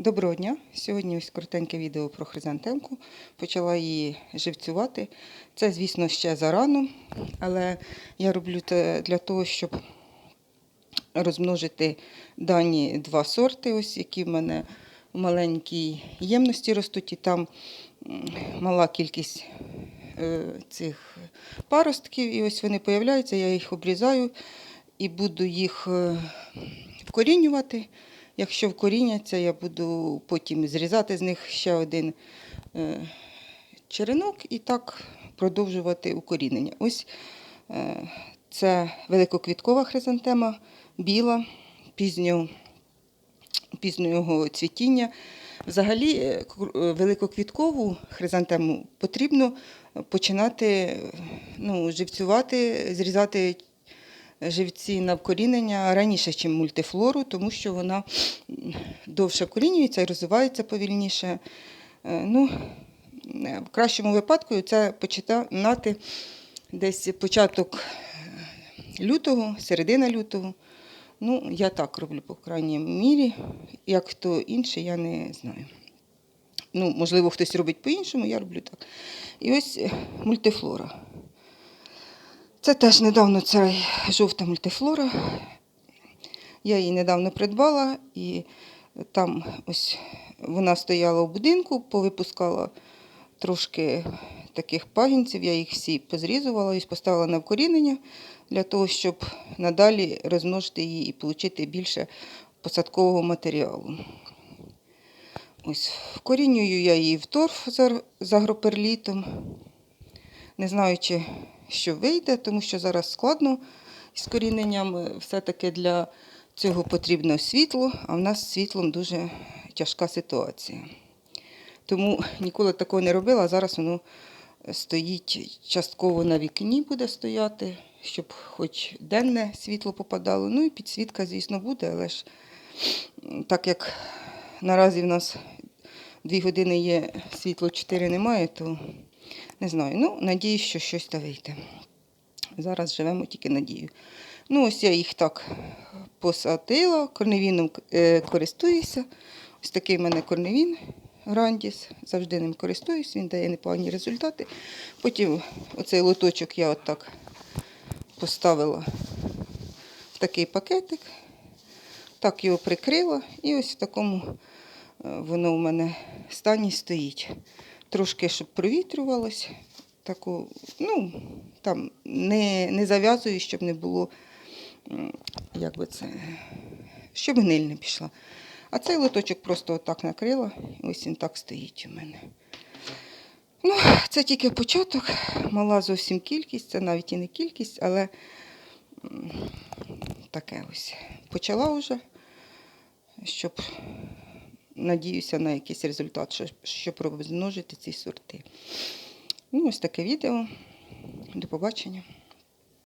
Доброго дня! Сьогодні ось коротеньке відео про хризантемку. Почала її живцювати. Це, звісно, ще зарано, але я роблю це для того, щоб розмножити дані два сорти, ось які в мене в маленькій ємності ростуть, і там мала кількість е, цих паростків. І ось вони появляються, я їх обрізаю і буду їх е, вкорінювати. Якщо вкоріняться, я буду потім зрізати з них ще один е, черенок і так продовжувати укорінення. Ось е, це великоквіткова хризантема, біла, пізньо, пізнього цвітіння. Взагалі, е, великоквіткову хризантему потрібно починати ну, живцювати, зрізати живці на вкорінення раніше, ніж мультифлору, тому що вона довше вкорінюється і розвивається повільніше. Е, Ну, в кращому випадку це починати десь початок лютого, середина лютого. Ну, я так роблю, по крайній мірі. Як хто інший, я не знаю. Ну, можливо, хтось робить по-іншому, я роблю так. І ось мультифлора. Це теж недавно це жовта мультифлора. Я її недавно придбала, і там ось вона стояла у будинку, повипускала трошки таких пагінців, я їх всі позрізувала і поставила на вкорінення для того, щоб надалі розмножити її і отримати більше посадкового матеріалу. Ось вкорінюю я її в торф з агроперлітом не знаю, чи що вийде, тому що зараз складно з коріненням. Е, Все-таки для цього потрібно світло, а в нас з світлом дуже тяжка ситуація. Тому ніколи такого не робила, а зараз воно стоїть частково на вікні буде стояти, щоб хоч денне світло попадало. Ну і підсвітка, звісно, буде, але ж так як наразі в нас дві години є світло, чотири немає, то не знаю. Ну, надіюсь, що щось та вийде. Зараз живемо тільки надією. Ну, ось я їх так посадила, корневіном е, користуюся. Ось такий в мене корневін Грандіс. Завжди ним користуюсь, він дає непогані результати. Потім оцей лоточок я отак поставила в такий пакетик, так його прикрила, і ось в такому е, воно у мене стані стоїть. Трошки, щоб провітрювалось, таку, ну, там не, не зав'язую, щоб не було, як би це, щоб гниль не пішла. А цей лоточок просто отак накрила, і ось він так стоїть у мене. Ну, це тільки початок, мала зовсім кількість, це навіть і не кількість, але таке ось. Почала вже, щоб надіюся на якийсь результат, що- щоб розмножити ці сорти. Ну, ось таке відео. До побачення.